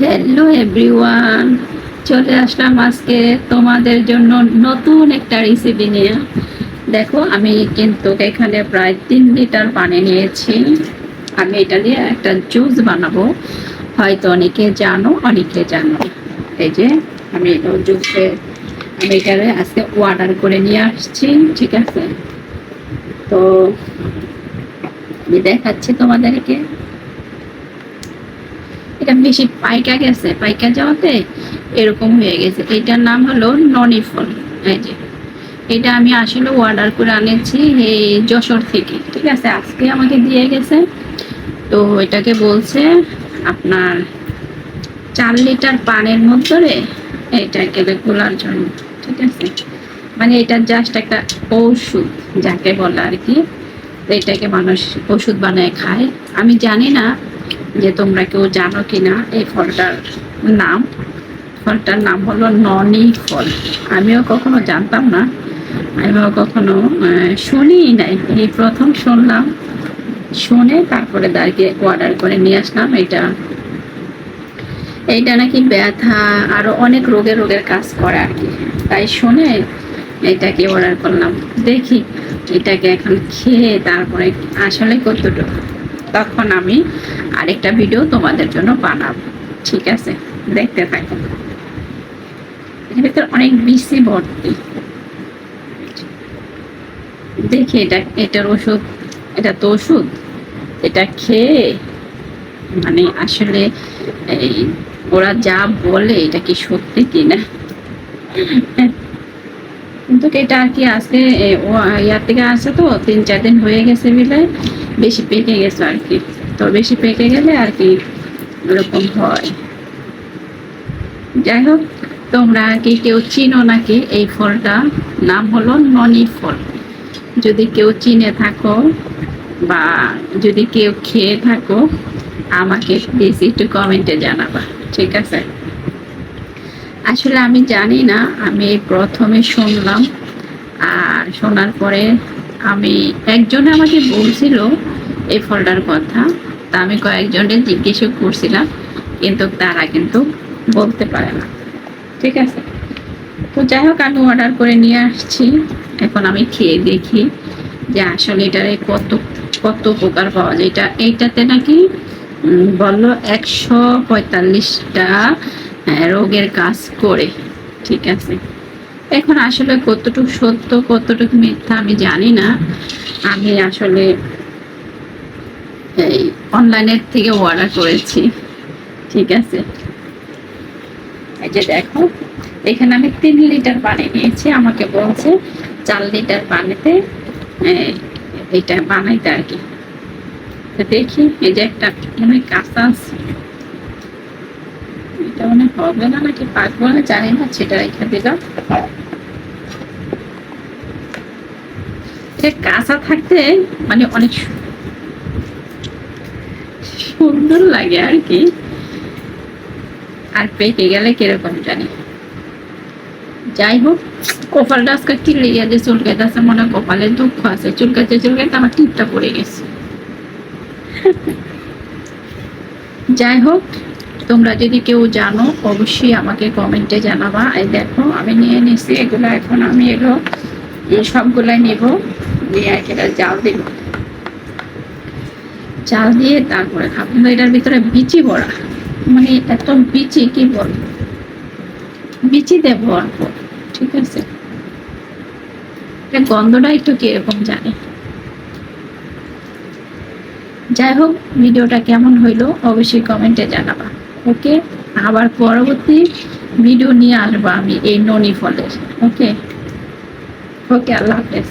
Hello everyone চলে আসলাম আজকে তোমাদের জন্য নতুন একটা রেসিপি নিয়ে। দেখো, আমি কিন্তু এখানে প্রায় তিন লিটার পানি নিয়েছি। আমি এটা দিয়ে একটা জুস বানাবো। হয়তো অনেকে জানো অনেকে জানো এই যে, আমি এটা জুসে, আমি এটারে আজকে অর্ডার করে নিয়ে আসছি, ঠিক আছে? তো, আমি দেখাচ্ছি তোমাদেরকে। এটা বেশি পাইকা গেছে, পাইকা যাওয়াতে এরকম হয়ে গেছে। এটার নাম হলো ননি ফল এই যে, এটা আমি আসলে অর্ডার করে আনেছি এই যশোর থেকে, ঠিক আছে? আজকে আমাকে দিয়ে গেছে। তো এটাকে বলছে আপনার চার লিটার পানির মধ্যে এটাকে গোলার জন্য, ঠিক আছে? মানে এটা জাস্ট একটা ঔষধ, যাকে বলে আর কি। এটাকে মানুষ ওষুধ বানায় খায়। আমি জানি না যে তোমরা কেউ জানো কিনা, এই ফলটার নাম। ফলটার নাম হলো ননি ফল। আমিও কখনো জানতাম না, আমিও কখনো শুনি নাই। এই প্রথম শুনলাম, শুনে তারপরে দাঁড়িয়ে অর্ডার করে নিয়ে আসলাম এটা এইটা নাকি ব্যথা, আরও অনেক রোগের রোগের কাজ করে আর কি। তাই শুনে এটাকে অর্ডার করলাম। দেখি, এটাকে এখন খেয়ে তারপরে আসলে কতটুকু। তখন আমি আরেকটা ভিডিও তোমাদের জন্য বানাবো। ঠিক আছে? দেখতে থাকো। ভিতরে অনেক বেশি ভর্তি। দেখি এটা, এটার ওষুধ, এটা তো ওষুধ। এটা খেয়ে মানে আসলে এই ওরা যা বলে, এটা কি সত্যি কিনা? কিন্তু এটা আর কি আজকে ইয়ার থেকে আসে তো, তিন, চার দিন হয়ে গেছে বলে বেশি পেকে গেছে আর কি। তো বেশি পেকে গেলে আর কি এরকম হয়। যাই হোক, তোমরা কি কেউ চিনো নাকি এই ফলটা? নাম হলো ননি ফল। যদি কেউ চিনে থাকো বা যদি কেউ খেয়ে থাকো, আমাকে প্লিজ একটু কমেন্টে জানাবা, ঠিক আছে? আসলে আমি জানি না, আমি প্রথমে শুনলাম, আর শোনার পরে আমি একজনে আমাকে বলছিল এই ফলটার কথা তা আমি কয়েকজনের জিজ্ঞেসও করছিলাম কিন্তু তারা কিন্তু বলতে পারে না। ঠিক আছে? তো যাই হোক আমি অর্ডার করে নিয়ে আসছি। এখন আমি খেয়ে দেখি যে আসলে এটারে কত কত উপকার পাওয়া যায়। এটা এইটাতে নাকি বলল একশো পঁয়তাল্লিশটা হ্যাঁ, রোগের কাজ করে। ঠিক আছে? এখন আসলে কতটুকু সত্য, কতটুকু মিথ্যা আমি জানি না। আমি আসলে এই অনলাইনের থেকে অর্ডার করেছি। ঠিক আছে? এই যে দেখো, এখানে আমি তিন লিটার পানি নিয়েছি। আমাকে বলছে চার লিটার পানিতে এটা বানাইতে আর কি। দেখি, এই যে একটা মনে কাঁচা আছে। এটা মনে হবে না, নাকি পাকবো না, জানি না, সেটা রেখে দিলাম। কাঁচা থাকতে মানে অনেক সুন্দর লাগে আর কি। আর পেকে গেলে কীরকম জানি। যাই হোক, কপালটা আজকে কি লেগে যে চুলকাইতেছে মনে কপালে দুঃখ আছে। চুলকাইতে চুলকাইতে আমার টিপটা পড়ে গেছে। যাই হোক তোমরা যদি কেউ জানো, অবশ্যই আমাকে কমেন্টে জানাবা। এই দেখো, আমি নিয়ে নিছি, এগুলো এখন আমি এগুলো সবগুলাই নেব, নিয়ে এটা জাল দিব। চাল দিয়ে তারপরে খাব। এটার ভিতরে বিচি ভরা মানে এত বিচি, কি বল বিচি দেব অল্প, ঠিক আছে? গন্ধটা একটু কীরকম জানে। যাই হোক, ভিডিওটা কেমন হইল, অবশ্যই কমেন্টে জানাবা। ওকে? আবার পরবর্তী ভিডিও নিয়ে আসব আমি এই ননি ফলের। ওকে? ওকে আল্লাহ হাফেজ।